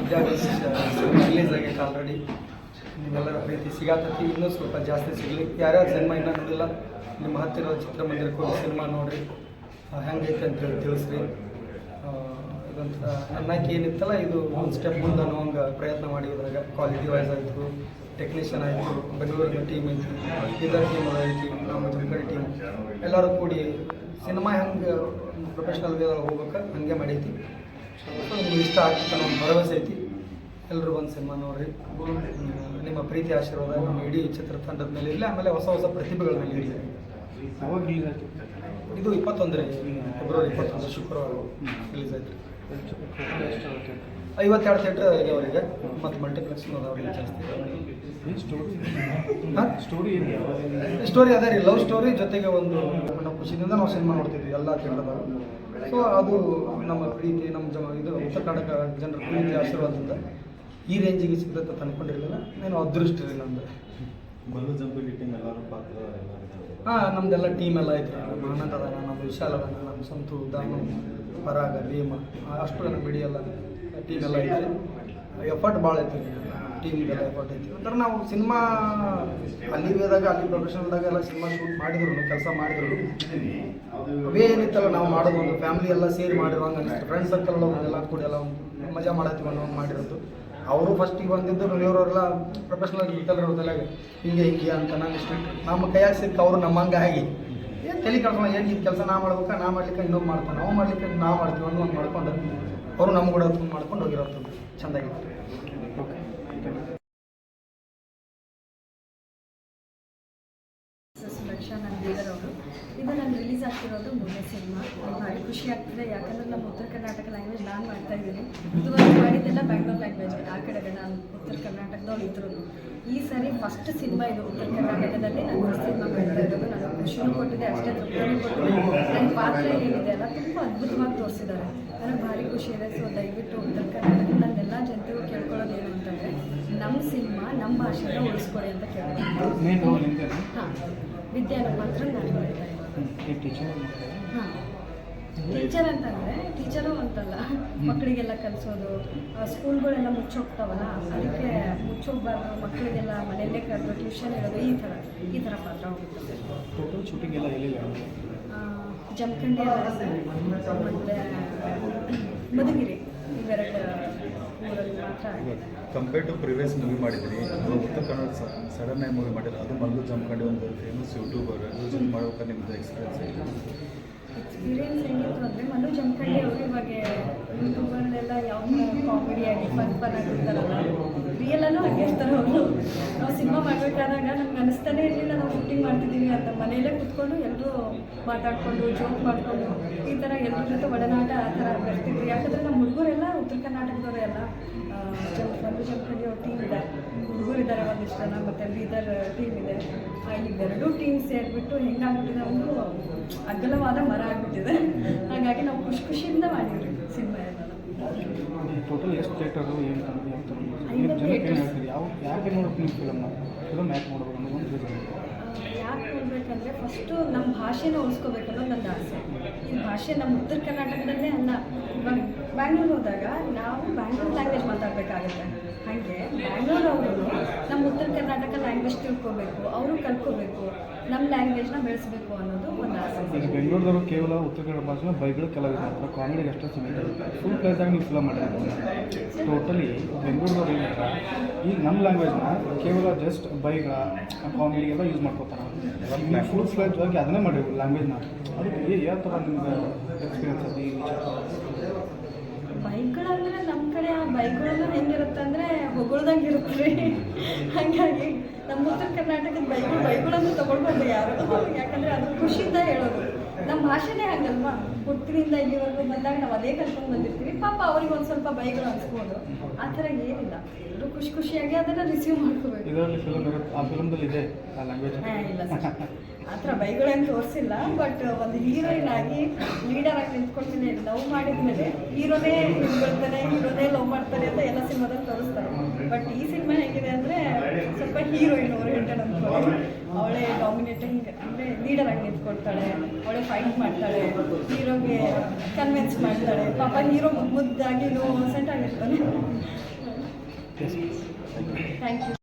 ವಿದ್ಯಾಭ್ಯಾಸ ರಿಲೀಸ್ ಆಗೈತೆ ಆಲ್ರೆಡಿ ನಿಮ್ಮೆಲ್ಲರ ಪ್ರೀತಿ ಸಿಗಾತತಿ. ಇನ್ನೂ ಸ್ವಲ್ಪ ಜಾಸ್ತಿ ಸಿಗಲಿ ಯಾರ್ಯಾರು ಸಿನಿಮಾ ಇನ್ನೂ ನೋಡಿಲ್ಲ? ನಿಮ್ಮ ಹತ್ತಿರ ಚಿತ್ರಮಂದಿರಕ್ಕೆ ಹೋಗಿ ಸಿನಿಮಾ ನೋಡಿರಿ. ಹೆಂಗೈತೆ ಅಂತೇಳಿ ತಿಳಿಸ್ರಿ. ಇದಂತ ಅನ್ನಕ್ಕೆ ಏನಿತ್ತಲ್ಲ, ಇದು ಒಂದು ಸ್ಟೆಪ್ ಮುಂದೆ ಅನ್ನೋ ಹಂಗೆ ಪ್ರಯತ್ನ ಮಾಡಿ ಇದ್ರಾಗ. ಕ್ವಾಲಿಟಿ ವೈಸ್ ಆಯಿತು ಟೆಕ್ನಿಷಿಯನ್ ಆಯಿತು ಬೆಂಗಳೂರಿನ ಟೀಮ್ ಐತಿ ಇದರ ಟೀಮ್ ಐತಿ ನಮ್ಮ ಜಮಕಡಿ ಟೀಮ್ ಎಲ್ಲರೂ ಕೂಡಿ ಸಿನಿಮಾ ಹೆಂಗೆ ಪ್ರೊಫೆಷ್ನಲ್ ವೇದಾಗ ಹೋಗ್ಬೇಕು? ಹಂಗೆ ಮಾಡೈತಿ. ನಿಮ್ಗೆ ಇಷ್ಟ ಆಗ್ತಿತ್ತು ನಮ್ಮ ಭರವಸೆ ಐತಿ. ಎಲ್ಲರೂ ಒಂದು ಸಿನಿಮಾ ನೋಡ್ರಿ ನಿಮ್ಮ ಪ್ರೀತಿ ಆಶೀರ್ವಾದ ನಮ್ಮ ಇಡೀ ಚಿತ್ರತಂಡದ ಮೇಲೆ ಇರಲಿ ಆಮೇಲೆ ಹೊಸ ಹೊಸ ಪ್ರತಿಭೆಗಳ ಮೇಲೆ ಇರಲಿ. ಇದು ಇಪ್ಪತ್ತೊಂದರ ಫೆಬ್ರವರಿ ಇಪ್ಪತ್ತೊಂದು ಶುಕ್ರವಾರ ರಿಲೀಸ್ ಆಯ್ತು. ಐವತ್ತೆರಡು ಥಿಯೇಟ್ರ್ ಇದೆ ಅವರಿಗೆ. ಮತ್ತು ಮಲ್ಟಿಪ್ಲೆಕ್ಸ್ ಅವರಿಗೆ ಜಾಸ್ತಿ. ಸ್ಟೋರಿ ಸ್ಟೋರಿ ಅದೇ ರೀ ಲವ್ ಸ್ಟೋರಿ ಜೊತೆಗೆ ಒಂದು ನಮ್ಮ ಖುಷಿಯಿಂದ ನಾವು ಸಿನಿಮಾ ನೋಡ್ತಿದ್ವಿ ಎಲ್ಲ ಥಿಯೇಟರ್ದಾಗ ಸೊ ಅದು ನಮ್ಮ ಪ್ರೀತಿ ನಮ್ಮ ಜಮ ಇದು ಉತ್ತರ ಕರ್ನಾಟಕ ಜನರ ಪ್ರೀತಿ ಆಶೀರ್ವಾದದಿಂದ ಈ ರೇಂಜಿಗೆ ಸಿಗುತ್ತೆ ಅಂತ ಅನ್ಕೊಂಡಿರಲಿಲ್ಲ. ನಾನು ಅದೃಷ್ಟ ರೀ ನಮ್ದು. ಮಲ್ಲು ಜಂಪಿಂಗ್ ಟೀಮ್ ಎಲ್ಲರೂ ಪಾತ್ರ ಹಾಂ ನಮ್ದೆಲ್ಲ ಟೀಮ್ ಎಲ್ಲ ಐತೆ ನಮ್ಮ ಆನಂದ್ ಅದಾನ ನಮ್ಮ ವಿಶಾಲ ನಮ್ಮ ಸಂತು ದಾನು ಪರಾಗ ಭೀಮ ಅಷ್ಟು ಜನ ಬಿಡಿ ಎಲ್ಲ ಟೀಮ್ ಎಲ್ಲ ಐತೆ ಎಫರ್ಟ್ ಭಾಳ ಐತಿ ಒಂಥರ ನಾವು ಸಿನಿಮಾ ಅಲ್ಲಿ ಹೋದಾಗ, ಅಲ್ಲಿ ಪ್ರೊಫೆಷನಲ್ದಾಗ ಎಲ್ಲ ಸಿನಿಮಾ ಶೂಟ್ ಮಾಡಿದ್ರು, ಕೆಲಸ ಮಾಡಿದ್ರು. ಅವೇ ಏನಿತ್ತಲ್ಲ, ನಾವು ಮಾಡೋದು ಒಂದು ಫ್ಯಾಮಿಲಿ ಎಲ್ಲ ಸೇರಿ ಮಾಡಿರೋ ಹಂಗೆ ಫ್ರೆಂಡ್ಸ್ ಸರ್ಕಲ್ ಎಲ್ಲ ಕೂಡ ಎಲ್ಲ ಮಜಾ ಮಾಡತ್ತೀವಿ ಅನ್ನೋ ಮಾಡಿರೋದು. ಅವರು ಫಸ್ಟಿಗೆ ಬಂದಿದ್ದು ಬೆಂಗಳೂರವರೆಲ್ಲ ಪ್ರೊಫೆಷನಲ್ ಇರ್ತಲ್ಲ ಹಿಂಗೆ ಹಿಂಗೆ ಅಂತ ನಂಗೆ ಇಷ್ಟ ನಮ್ಮ ಕೈಯಾಗ ಸಿಕ್ಕ ಅವರು ನಮ್ಮ ಆಗಿ. ಏನು ತಲೆ ಕಳ್ಕೊಂಡು ಏನು ಈ ಕೆಲಸ ನಾ ಮಾಡ್ಬೇಕು? ನಾ ಮಾಡ್ಲಿಕ್ಕೆ ಇನ್ನೊಬ್ಬ ಮಾಡ್ತಾನೆ. ನಾವು ಮಾಡ್ಲಿಕ್ಕೆ ನಾ ಮಾಡ್ತೀವಿ ಅನ್ನೋ ಮಾಡ್ಕೊಂಡು, ಅವರು ನಮ್ಮ ಕೂಡ ಮಾಡ್ಕೊಂಡು ಹೋಗಿರೋದು. ಚೆಂದಾಗಿತ್ತು. ಓಕೆ. ಇದು ನಾನು ರಿಲೀಸ್ ಆಗ್ತಿರೋದು ಮೂರನೇ ಸಿನಿಮಾ ಭಾರಿ ಖುಷಿ ಆಗ್ತಿದೆ. ಯಾಕಂದ್ರೆ ನಮ್ಮ ಉತ್ತರ ಕರ್ನಾಟಕ ಲ್ಯಾಂಗ್ವೇಜ್ ನಾನು ಮಾಡ್ತಾ ಇದ್ದೀನಿ. ಇದುವರೆಗೆ ಮಾಡಿದ್ದೆಲ್ಲ ಬ್ಯಾಂಗ್ಳೂರ್ ಲ್ಯಾಂಗ್ವೇಜ್ ಆ ಕಡೆಗೆ ನಾನು ಉತ್ತರ ಕರ್ನಾಟಕದವ್ರು ಇದ್ರು. ಈ ಸರಿ ಫಸ್ಟ್ ಸಿನಿಮಾ ಇದು ಉತ್ತರ ಕರ್ನಾಟಕದಲ್ಲಿ ನಾನು ಫಸ್ಟ್ ಸಿನಿಮಾ ಮಾಡ್ತಾ ಇರೋದು. ನಾನು ಖುಷಿನೂ ಕೊಟ್ಟಿದೆ ಅಷ್ಟೇ ತೃಪ್ತಿನೂ ಕೊಟ್ಟಿದೆ ನನ್ನ ಪಾತ್ರ ಏನಿದೆ ಅಲ್ಲ ತುಂಬ ಅದ್ಭುತವಾಗಿ ತೋರಿಸಿದ್ದಾರೆ. ನನಗೆ ಭಾರಿ ಖುಷಿ ಇದೆ. ಸೊ ದಯವಿಟ್ಟು ಉತ್ತರ ಕರ್ನಾಟಕದ ನನ್ನೆಲ್ಲ ಜನತೆಗೂ ಕೇಳ್ಕೊಳ್ಳೋದು ಏನು ಅಂತಂದರೆ ನಮ್ಮ ಸಿನಿಮಾ ನಮ್ಮ ಭಾಷೆನ ಉಳಿಸ್ಕೊಳ್ಳಿ ಅಂತ ಕೇಳ್ತೀನಿ. ಹಾಂ. ವಿದ್ಯಾನ ಮಾತ್ರ ನಾನು ಈ ಟೀಚರ್ ಅಂತಂದರೆ ಟೀಚರು ಅಂತಲ್ಲ. ಮಕ್ಕಳಿಗೆಲ್ಲ ಕಲಿಸೋದು. ಸ್ಕೂಲ್ಗಳೆಲ್ಲ ಮುಚ್ಚೋಗ್ತಾವಲ್ಲ ಅದಕ್ಕೆ ಮುಚ್ಚೋಗ್ಬಾರ್ದು ಮಕ್ಕಳಿಗೆಲ್ಲ ಮನೆಯಲ್ಲೇ ಕರೆದು ಟ್ಯೂಷನ್ ಇರೋದು ಈ ಥರ ಈ ಥರ ಪಾತ್ರ ಹೋಗುತ್ತೆ. ಜಮಖಂಡಿ ಮತ್ತು ಮಧುಗಿರಿ ಇವೆರಡು ಊರಲ್ಲಿ ಮಾತ್ರ ಆಗಿದೆ. ಕಂಪೇರ್ ಟು ಪ್ರಿವಿಯಸ್ ಮೂವಿ ಮಾಡಿದ್ರಿ ಉತ್ತರ ಕನ್ನಡ ಸಡನ್ ಆಗಿ ಮೂವಿ ಮಾಡಿದ್ರೆ ಅದು ಮಲ್ಲು ಜಮ್ಕಂಡಿ ಒಂದು ಫೇಮಸ್ ಯೂಟ್ಯೂಬರ್ ಯೋಜನೆ ಮಾಡೋಕೆ ನಿಮ್ಮದು ಎಕ್ಸ್ಪೀರಿಯನ್ಸ್ ಎಕ್ಸ್ಪೀರಿಯನ್ಸ್ ಹೆಂಗಿತ್ತು ಅಂದರೆ ಮನು ಜಮಖಂಡಿ ಅವರು ಇವಾಗ ಯೂಟ್ಯೂಬರ್ನೆಲ್ಲ ಯಾವ ಥರ ಆಗಿ ಫನ್ ಫನ್ ಆಗಿರ್ತಾರಲ್ಲ ರಿಯಲಲ್ಲೂ ಹಾಗೆ ಇರ್ತಾರೆ ಅವರು. ನಾವು ಸಿನಿಮಾ ಮಾಡಬೇಕಾದಾಗ ನಮ್ಗೆ ಅನಿಸ್ತಾನೆ ಇರಲಿಲ್ಲ ನಾವು ಶೂಟಿಂಗ್ ಮಾಡ್ತಿದ್ದೀವಿ ಅಂತ. ಮನೆಯಲ್ಲೇ ಕುತ್ಕೊಂಡು ಎಲ್ಲರೂ ಮಾತಾಡಿಕೊಂಡು ಜೋಕ್ ಮಾಡಿಕೊಂಡು ಈ ಥರ ಎಲ್ಲರ ಜೊತೆ ಒಡನಾಟ ಆ ಥರ ಬರ್ತಿದ್ವಿ ಯಾಕಂದರೆ ನಮ್ಮ ಹುಡುಗರೆಲ್ಲ ಉತ್ತರ ಕರ್ನಾಟಕದವರು ಎಲ್ಲ ಆ, ಜಮ್ ಅವ್ರ ಟೀಮ್ ಇದೆ. ಹುಡುಗರಿದ್ದಾರೆ ಒಂದಿಷ್ಟು ಜನ ಮತ್ತು ಬೀದರ್ ಟೀಮ್ ಇದೆ. ಹಾಗೆ ಇವೆರಡೂ ಟೀಮ್ ಸೇರಿಬಿಟ್ಟು ಹೆಂಗಾಗ್ಬಿಟ್ಟಿದೆ ಒಂದು ಅಗಲವಾದ ಮರ ಆಗ್ಬಿಟ್ಟಿದೆ. ಹಾಗಾಗಿ ನಾವು ಖುಷಿ ಖುಷಿಯಿಂದ ಮಾಡಿದ್ವಿ ಸಿನಿಮಾ ಎಲ್ಲ ಟೋಟಲ್ ಎಷ್ಟು ಥಿಯೇಟರ್ ಏನು ಯಾವ ಯಾಕೆ ನೋಡೋಕೆ ಫಿಲ್ಮ್ ಫಿಲಮ್ನ ಫಿಲಮ್ ಯಾಕೆ ನೋಡೋದು ಅನ್ನೋ ಒಂದು ಯಾಕೆ ನೋಡ್ಬೇಕಂದ್ರೆ ಫಸ್ಟು ನಮ್ಮ ಭಾಷೆನ ಉಳಿಸ್ಕೋಬೇಕು ಅನ್ನೋದು ನನ್ನ ಆಸೆ. ಈ ಭಾಷೆ ನಮ್ಮ ಉತ್ತರ ಕರ್ನಾಟಕದಲ್ಲೇ ಅಲ್ಲ. ಇವಾಗ ಬ್ಯಾಂಗ್ಳೂರ್ ಹೋದಾಗ ನಾವು ಬ್ಯಾಂಗ್ಳೂರ್ ಲ್ಯಾಂಗ್ವೇಜ್ ಮಾತಾಡಬೇಕಾಗುತ್ತೆ. ಹಾಗೆ ಬ್ಯಾಂಗ್ಳೂರವ್ರು ನಮ್ಮ ಉತ್ತರ ಕರ್ನಾಟಕ ಲ್ಯಾಂಗ್ವೇಜ್ ತಿಳ್ಕೊಬೇಕು, ಅವರು ಕಲ್ತ್ಕೋಬೇಕು, ನಮ್ಮ ಲ್ಯಾಂಗ್ವೇಜ್ನ ಬೆಳೆಸಬೇಕು ಅನ್ನೋದು ಒಂದು ಆಸೆ. ಬೆಂಗಳೂರವರು ಕೇವಲ ಉತ್ತರ ಕನ್ನಡ ಭಾಷೆ ಬೈಗಳು ಕೆಲವು ಮಾತ್ರ ಕಾಮಿಡಿಗೆ ಅಷ್ಟೇ ಸಮಯ ಫುಲ್ ಪ್ಲೇಸ್ದಾಗ ನೀವು ಫಿಲಮ್ ಮಾಡಿರ್ತೀವಿ ಟೋಟಲಿ ಬೆಂಗಳೂರದವ್ರು ಏನಂತ ಈಗ ನಮ್ಮ ಲ್ಯಾಂಗ್ವೇಜ್ನ ಕೇವಲ ಜಸ್ಟ್ ಬೈಗಳ ಕಾಮಿಡಿಗೆಲ್ಲ ಯೂಸ್ ಮಾಡ್ಕೋತಾರೆ. ಫುಲ್ ಫ್ಲೇಜ್ ಆಗಿ ಅದನ್ನೇ ಮಾಡಿರಿ ಲ್ಯಾಂಗ್ವೇಜ್ನ ಅದಕ್ಕೆ ಯಾವ ಥರ ನಿಮ್ಗೆ ಎಕ್ಸ್ಪೀರಿಯನ್ಸ್ ಅದು ಈ ವಿಚಾರ? ಬೈಕ್ಗಳಂದ್ರೆ ನಮ್ಮ ಕಡೆ ಆ ಬೈಕ್ಗಳಲ್ಲೂ ಹೆಂಗಿರುತ್ತೆ ಅಂದರೆ ಹೊಗಳ್ದಂಗೆ ಇರುತ್ತೆ ಹಾಗಾಗಿ ನಮ್ಮ ಉತ್ತರ ಕರ್ನಾಟಕದ ಬೈಕ್ ಬೈಕ್ಗಳನ್ನು ತೊಗೊಳ್ಬಾರ್ದು ಯಾರು. ಯಾಕಂದ್ರೆ ಅದು ಖುಷಿಯಿಂದ ಹೇಳೋದು. ನಮ್ಮ ಭಾಷೆನೇ ಹಾಗಲ್ವಾ? ಹುಟ್ಟಿನಿಂದ ಇಲ್ಲಿವರೆಗೂ ಬಂದಾಗ ನಾವು ಅದೇ ಕಲ್ತ್ಕೊಂಡು ಬಂದಿರ್ತೀವಿ. ಪಾಪ ಅವ್ರಿಗೆ ಒಂದು ಸ್ವಲ್ಪ ಬೈಗಳು ಅನ್ಸ್ಬೋದು. ಆ ಥರ ಏನಿಲ್ಲ. ಎಲ್ಲರೂ ಖುಷಿ ಖುಷಿಯಾಗಿ ಅದನ್ನು ರಿಸೀವ್ ಮಾಡ್ಕೋಬೇಕು. ಇದರಲ್ಲಿ ಫಿಲಮ್ ಆ ಫಿಲಮ್ದಲ್ಲಿ ಇದೆ ಆ ಲ್ಯಾಂಗ್ವೇಜ್ ಹಾ, ಇಲ್ಲ ಸರ್. ಆ ಥರ ಬೈಗಳೇನು ತೋರಿಸಿಲ್ಲ ಬಟ್ ಒಂದು ಹೀರೋಯಿನ್ ಆಗಿ ಲೀಡರ್ ಆಗಿ ನಿಂತ್ಕೊಳ್ತೀನಿ ಲವ್ ಮಾಡಿದ ಮೇಲೆ ಹೀರೋನೇ ಬರ್ತಾನೆ ಹೀರೋನೇ ಲವ್ ಮಾಡ್ತಾರೆ ಅಂತ ಎಲ್ಲ ಸಿನಿಮಾದಲ್ಲಿ ತೋರಿಸ್ತಾರೆ. ಬಟ್ ಈ ಸಿನಿಮಾ ಹೇಗಿದೆ ಅಂದರೆ ಸ್ವಲ್ಪ ಹೀರೋಯಿನ್ ಓರಿಯೆಂಟೆಡ್ ಅನ್ಕೊಳ್ಳಿ ಅವಳೇ ಡಾಮಿನೇಟಿಂಗ್ ಅಂದರೆ ಲೀಡರ್ ಆಗಿ ನಿಂತ್ಕೊಳ್ತಾಳೆ ನಿಂತ್ಕೊಡ್ತಾಳೆ ಅವಳೆ ಫೈಟ್ ಮಾಡ್ತಾಳೆ ಹೀರೋಗೆ ಕನ್ವಿನ್ಸ್ ಮಾಡ್ತಾಳೆ. ಪಾಪ ಹೀರೋ ಮುದ್ದಾಗಿ ಮುದ್ದಾಗಿ ಇನ್ನೋಸೆಂಟ್ ಆಗಿರ್ತಾನೆ ಥ್ಯಾಂಕ್ ಯು